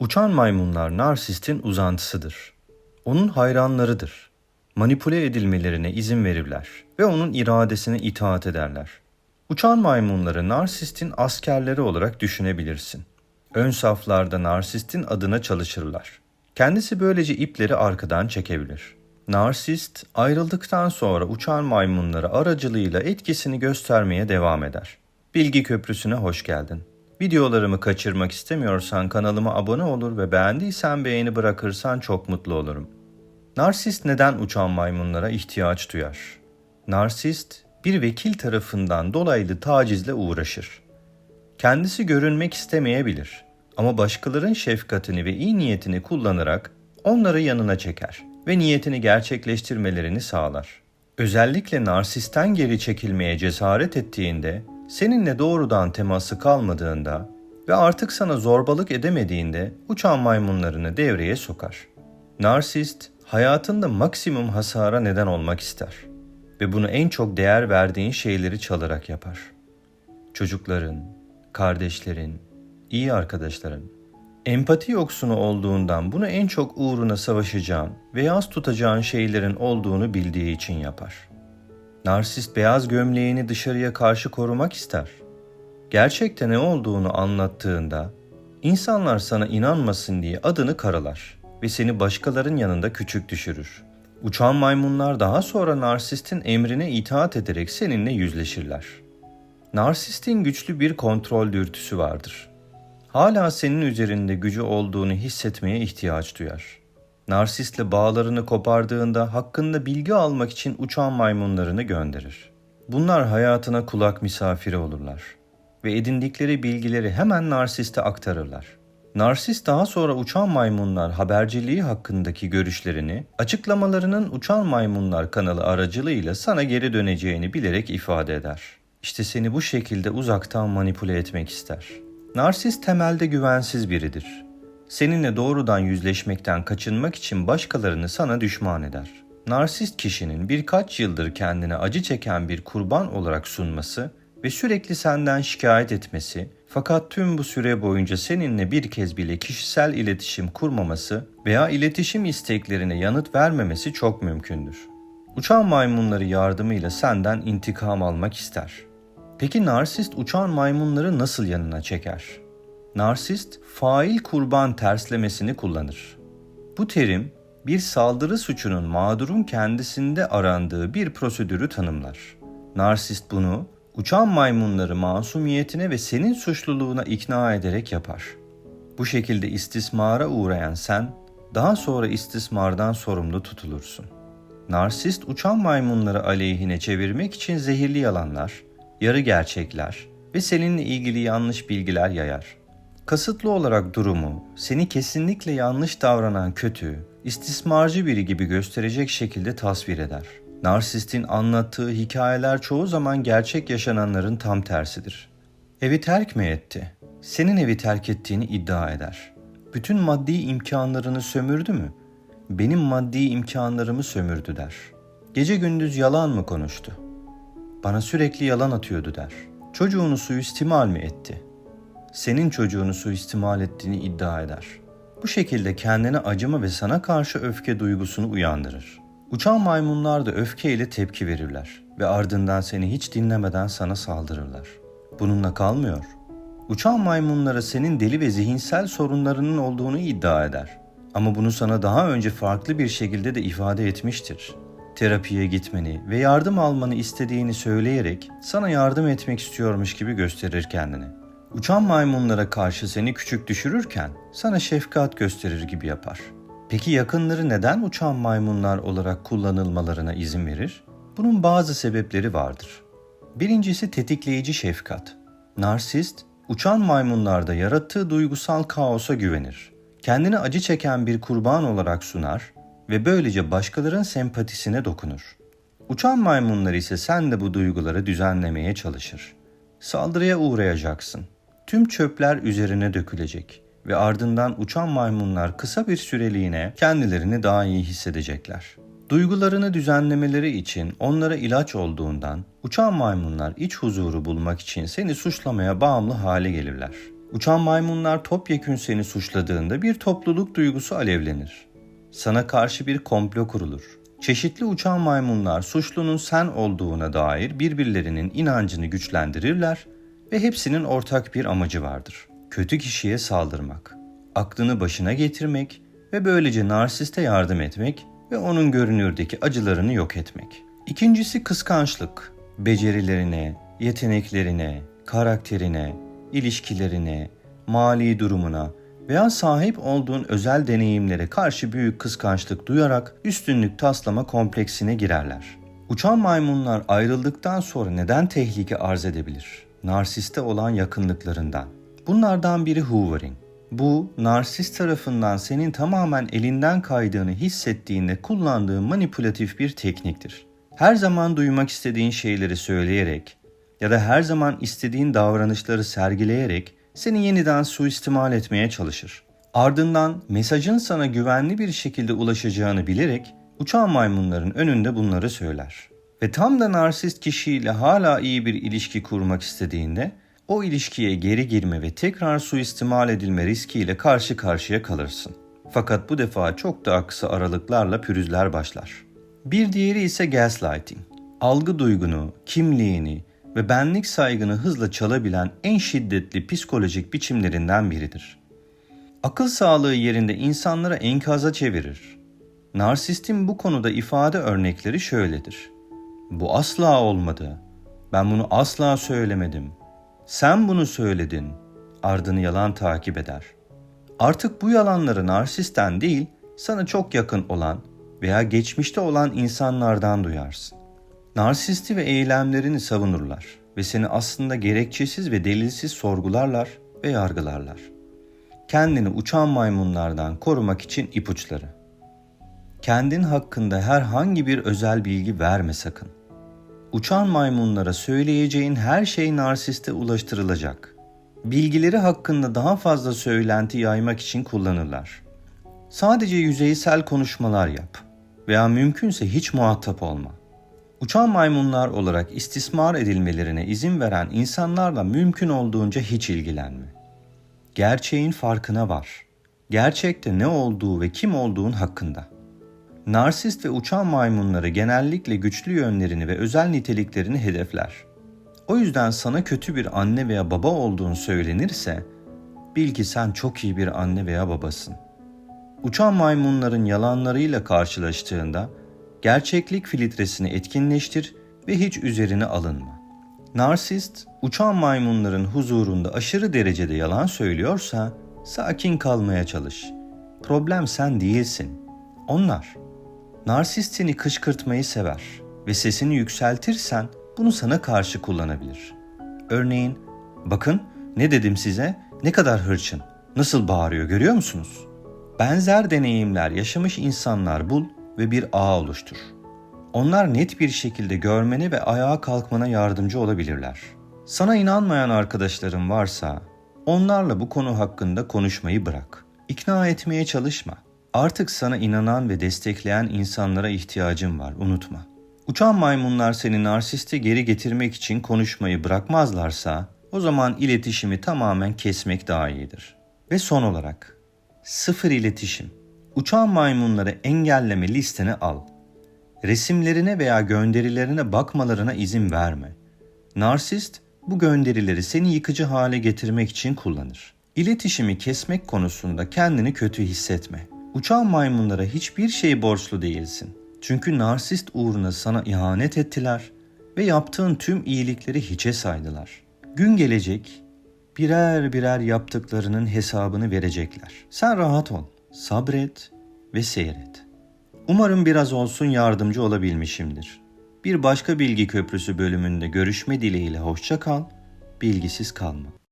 Uçan maymunlar narsistin uzantısıdır. Onun hayranlarıdır. Manipüle edilmelerine izin verirler ve onun iradesine itaat ederler. Uçan maymunları narsistin askerleri olarak düşünebilirsin. Ön saflarda narsistin adına çalışırlar. Kendisi böylece ipleri arkadan çekebilir. Narsist ayrıldıktan sonra uçan maymunları aracılığıyla etkisini göstermeye devam eder. Bilgi Köprüsü'ne hoş geldin. Videolarımı kaçırmak istemiyorsan kanalıma abone olur ve beğendiysen beğeni bırakırsan çok mutlu olurum. Narsist neden uçan maymunlara ihtiyaç duyar? Narsist bir vekil tarafından dolaylı tacizle uğraşır. Kendisi görünmek istemeyebilir ama başkalarının şefkatini ve iyi niyetini kullanarak onları yanına çeker ve niyetini gerçekleştirmelerini sağlar. Özellikle narsisten geri çekilmeye cesaret ettiğinde, seninle doğrudan teması kalmadığında ve artık sana zorbalık edemediğinde uçan maymunlarını devreye sokar. Narsist, hayatında maksimum hasara neden olmak ister ve bunu en çok değer verdiğin şeyleri çalarak yapar. Çocukların, kardeşlerin, iyi arkadaşların. Empati yoksunu olduğundan bunu en çok uğruna savaşacağın ve yas tutacağın şeylerin olduğunu bildiği için yapar. Narsist beyaz gömleğini dışarıya karşı korumak ister. Gerçekte ne olduğunu anlattığında insanlar sana inanmasın diye adını karalar ve seni başkalarının yanında küçük düşürür. Uçan maymunlar daha sonra narsistin emrine itaat ederek seninle yüzleşirler. Narsistin güçlü bir kontrol dürtüsü vardır. Hala senin üzerinde gücü olduğunu hissetmeye ihtiyaç duyar. Narsistle bağlarını kopardığında hakkında bilgi almak için uçan maymunlarını gönderir. Bunlar hayatına kulak misafiri olurlar ve edindikleri bilgileri hemen narsiste aktarırlar. Narsist daha sonra uçan maymunlar haberciliği hakkındaki görüşlerini açıklamalarının uçan maymunlar kanalı aracılığıyla sana geri döneceğini bilerek ifade eder. İşte seni bu şekilde uzaktan manipüle etmek ister. Narsist temelde güvensiz biridir. Seninle doğrudan yüzleşmekten kaçınmak için başkalarını sana düşman eder. Narsist kişinin birkaç yıldır kendine acı çeken bir kurban olarak sunması ve sürekli senden şikayet etmesi fakat tüm bu süre boyunca seninle bir kez bile kişisel iletişim kurmaması veya iletişim isteklerine yanıt vermemesi çok mümkündür. Uçan maymunları yardımıyla senden intikam almak ister. Peki narsist uçan maymunları nasıl yanına çeker? Narsist fail kurban terslemesini kullanır. Bu terim bir saldırı suçunun mağdurun kendisinde arandığı bir prosedürü tanımlar. Narsist bunu uçan maymunları masumiyetine ve senin suçluluğuna ikna ederek yapar. Bu şekilde istismara uğrayan sen daha sonra istismardan sorumlu tutulursun. Narsist uçan maymunları aleyhine çevirmek için zehirli yalanlar, yarı gerçekler ve seninle ilgili yanlış bilgiler yayar. Kasıtlı olarak durumu, seni kesinlikle yanlış davranan kötü, istismarcı biri gibi gösterecek şekilde tasvir eder. Narsistin anlattığı hikayeler çoğu zaman gerçek yaşananların tam tersidir. Evi terk mi etti? Senin evi terk ettiğini iddia eder. Bütün maddi imkanlarını sömürdü mü? Benim maddi imkanlarımı sömürdü der. Gece gündüz yalan mı konuştu? Bana sürekli yalan atıyordu der. Çocuğunu suistimal mi etti? Senin çocuğunu suistimal ettiğini iddia eder. Bu şekilde kendine acıma ve sana karşı öfke duygusunu uyandırır. Uçan maymunlar da öfkeyle tepki verirler ve ardından seni hiç dinlemeden sana saldırırlar. Bununla kalmıyor. Uçan maymunlara senin deli ve zihinsel sorunlarının olduğunu iddia eder. Ama bunu sana daha önce farklı bir şekilde de ifade etmiştir. Terapiye gitmeni ve yardım almanı istediğini söyleyerek sana yardım etmek istiyormuş gibi gösterir kendini. Uçan maymunlara karşı seni küçük düşürürken sana şefkat gösterir gibi yapar. Peki yakınları neden uçan maymunlar olarak kullanılmalarına izin verir? Bunun bazı sebepleri vardır. Birincisi tetikleyici şefkat. Narsist, uçan maymunlarda yarattığı duygusal kaosa güvenir. Kendini acı çeken bir kurban olarak sunar ve böylece başkalarının sempatisine dokunur. Uçan maymunlar ise sen de bu duyguları düzenlemeye çalışır. Saldırıya uğrayacaksın. Tüm çöpler üzerine dökülecek ve ardından uçan maymunlar kısa bir süreliğine kendilerini daha iyi hissedecekler. Duygularını düzenlemeleri için onlara ilaç olduğundan uçan maymunlar iç huzuru bulmak için seni suçlamaya bağımlı hale gelirler. Uçan maymunlar topyekün seni suçladığında bir topluluk duygusu alevlenir. Sana karşı bir komplo kurulur. Çeşitli uçan maymunlar suçlunun sen olduğuna dair birbirlerinin inancını güçlendirirler ve hepsinin ortak bir amacı vardır. Kötü kişiye saldırmak, aklını başına getirmek ve böylece narsiste yardım etmek ve onun görünürdeki acılarını yok etmek. İkincisi kıskançlık. Becerilerine, yeteneklerine, karakterine, ilişkilerine, mali durumuna veya sahip olduğun özel deneyimlere karşı büyük kıskançlık duyarak üstünlük taslama kompleksine girerler. Uçan maymunlar ayrıldıktan sonra neden tehlike arz edebilir? Narsiste olan yakınlıklarından. Bunlardan biri hoovering. Bu, narsist tarafından senin tamamen elinden kaydığını hissettiğinde kullandığın manipülatif bir tekniktir. Her zaman duymak istediğin şeyleri söyleyerek ya da her zaman istediğin davranışları sergileyerek seni yeniden suistimal etmeye çalışır. Ardından mesajın sana güvenli bir şekilde ulaşacağını bilerek uçan maymunların önünde bunları söyler. Ve tam da narsist kişiyle hala iyi bir ilişki kurmak istediğinde o ilişkiye geri girme ve tekrar suistimal edilme riskiyle karşı karşıya kalırsın. Fakat bu defa çok daha kısa aralıklarla pürüzler başlar. Bir diğeri ise gaslighting. Algı duygunu, kimliğini ve benlik saygını hızla çalabilen en şiddetli psikolojik biçimlerinden biridir. Akıl sağlığı yerinde insanlara enkaza çevirir. Narsistin bu konuda ifade örnekleri şöyledir. Bu asla olmadı. Ben bunu asla söylemedim. Sen bunu söyledin. Ardını yalan takip eder. Artık bu yalanları narsisten değil, sana çok yakın olan veya geçmişte olan insanlardan duyarsın. Narsisti ve eylemlerini savunurlar ve seni aslında gerekçesiz ve delilsiz sorgularlar ve yargılarlar. Kendini uçan maymunlardan korumak için ipuçları. Kendin hakkında herhangi bir özel bilgi verme sakın. Uçan maymunlara söyleyeceğin her şey narsiste ulaştırılacak. Bilgileri hakkında daha fazla söylenti yaymak için kullanırlar. Sadece yüzeysel konuşmalar yap veya mümkünse hiç muhatap olma. Uçan maymunlar olarak istismar edilmelerine izin veren insanlarla mümkün olduğunca hiç ilgilenme. Gerçeğin farkına var. Gerçekte ne olduğu ve kim olduğun hakkında. Narsist ve uçan maymunları genellikle güçlü yönlerini ve özel niteliklerini hedefler. O yüzden sana kötü bir anne veya baba olduğun söylenirse, bil ki sen çok iyi bir anne veya babasın. Uçan maymunların yalanlarıyla karşılaştığında gerçeklik filtresini etkinleştir ve hiç üzerine alınma. Narsist, uçan maymunların huzurunda aşırı derecede yalan söylüyorsa sakin kalmaya çalış. Problem sen değilsin. Onlar. Narsist seni kışkırtmayı sever ve sesini yükseltirsen bunu sana karşı kullanabilir. Örneğin, bakın ne dedim size, ne kadar hırçın, nasıl bağırıyor görüyor musunuz? Benzer deneyimler yaşamış insanlar bul ve bir ağ oluştur. Onlar net bir şekilde görmene ve ayağa kalkmana yardımcı olabilirler. Sana inanmayan arkadaşların varsa onlarla bu konu hakkında konuşmayı bırak. İkna etmeye çalışma. Artık sana inanan ve destekleyen insanlara ihtiyacın var, unutma. Uçan maymunlar seni narsiste geri getirmek için konuşmayı bırakmazlarsa o zaman iletişimi tamamen kesmek daha iyidir. Ve son olarak sıfır iletişim. Uçan maymunları engelleme listene al. Resimlerine veya gönderilerine bakmalarına izin verme. Narsist bu gönderileri seni yıkıcı hale getirmek için kullanır. İletişimi kesmek konusunda kendini kötü hissetme. Uçan maymunlara hiçbir şey borçlu değilsin. Çünkü narsist uğruna sana ihanet ettiler ve yaptığın tüm iyilikleri hiçe saydılar. Gün gelecek birer birer yaptıklarının hesabını verecekler. Sen rahat ol, sabret ve seyret. Umarım biraz olsun yardımcı olabilmişimdir. Bir başka bilgi köprüsü bölümünde görüşme dileğiyle hoşça kal, bilgisiz kalma.